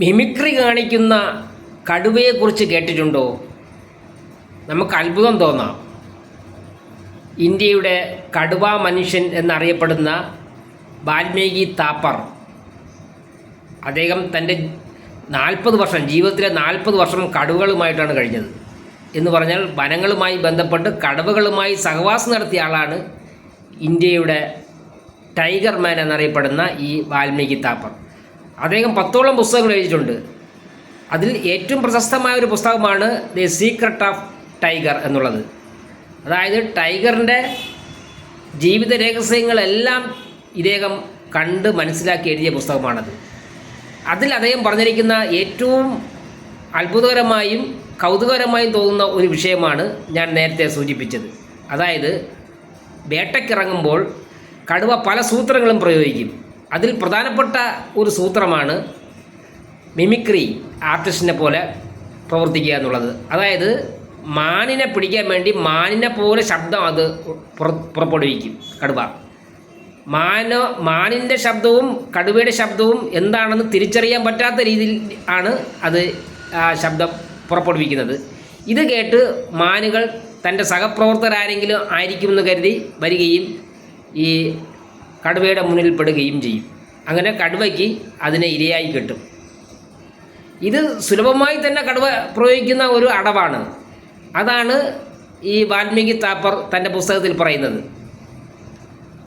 Mimicry കാണിക്കുന്ന കടുവയെക്കുറിച്ച് കേട്ടിട്ടുണ്ടോ? നമുക്ക് അത്ഭുതം തോന്നാം. ഇന്ത്യയുടെ കടുവ മനുഷ്യൻ എന്നറിയപ്പെടുന്ന വാൽമീകി താപ്പർ. അദ്ദേഹം തന്റെ നാൽപ്പത് വർഷം ജീവിതത്തിലെ നാൽപ്പത് വർഷം കടുവകളുമായിട്ടാണ് കഴിഞ്ഞത്. എന്ന് പറഞ്ഞാൽ വനങ്ങളുമായി ബന്ധപ്പെട്ട് കടുവകളുമായി സഹവാസം നടത്തിയ ആളാണ് ഇന്ത്യയുടെ ടൈഗർ മാൻ എന്നറിയപ്പെടുന്ന ഈ വാൽമീകി താപ്പർ. അദ്ദേഹം പത്തോളം പുസ്തകങ്ങൾ എഴുതിയിട്ടുണ്ട്. അതിൽ ഏറ്റവും പ്രശസ്തമായ ഒരു പുസ്തകമാണ് ദി സീക്രട്ട് ഓഫ് ടൈഗർ എന്നുള്ളത്. അതായത് ടൈഗറിന്റെ ജീവിത രഹസ്യങ്ങളെല്ലാം ഇദ്ദേഹം കണ്ട് മനസ്സിലാക്കി എഴുതിയ പുസ്തകമാണത്. അതിൽ അദ്ദേഹം പറഞ്ഞിരിക്കുന്ന ഏറ്റവും അത്ഭുതകരമായും കൗതുകകരമായും തോന്നുന്ന ഒരു വിഷയമാണ് ഞാൻ നേരത്തെ സൂചിപ്പിച്ചത്. അതായത് വേട്ടയ്ക്കിറങ്ങുമ്പോൾ കടുവ പല സൂത്രങ്ങളും പ്രയോഗിക്കും. അതിൽ പ്രധാനപ്പെട്ട ഒരു സൂത്രമാണ് മിമിക്രി ആർട്ടിസ്റ്റിനെ പോലെ പ്രവർത്തിക്കുക എന്നുള്ളത്. അതായത് മാനിനെ പിടിക്കാൻ വേണ്ടി മാനിനെ പോലെ ശബ്ദം അത് പുറ- പുറപ്പെടുവിക്കും കടുവ. മാന മാനിന്റെ ശബ്ദവും കടുവയുടെ ശബ്ദവും എന്താണെന്ന് തിരിച്ചറിയാൻ പറ്റാത്ത രീതിയിൽ ആണ് അത് ആ ശബ്ദം പുറപ്പെടുവിക്കുന്നത്. ഇത് കേട്ട് മാനുകൾ തന്റെ സഹപ്രവർത്തകരാരെങ്കിലും ആയിരിക്കുമെന്ന് കരുതി വരികയും ഈ കടുവയുടെ മുന്നിൽ പെടുകയും ചെയ്യും. അങ്ങനെ കടുവയ്ക്ക് അതിനെ ഇരയായി കിട്ടും. ഇത് സുലഭമായി തന്നെ കടുവ പ്രയോഗിക്കുന്ന ഒരു അടവാണ്. അതാണ് ഈ വാൽമീകി താപ്പർ തന്റെ പുസ്തകത്തിൽ പറയുന്നത്.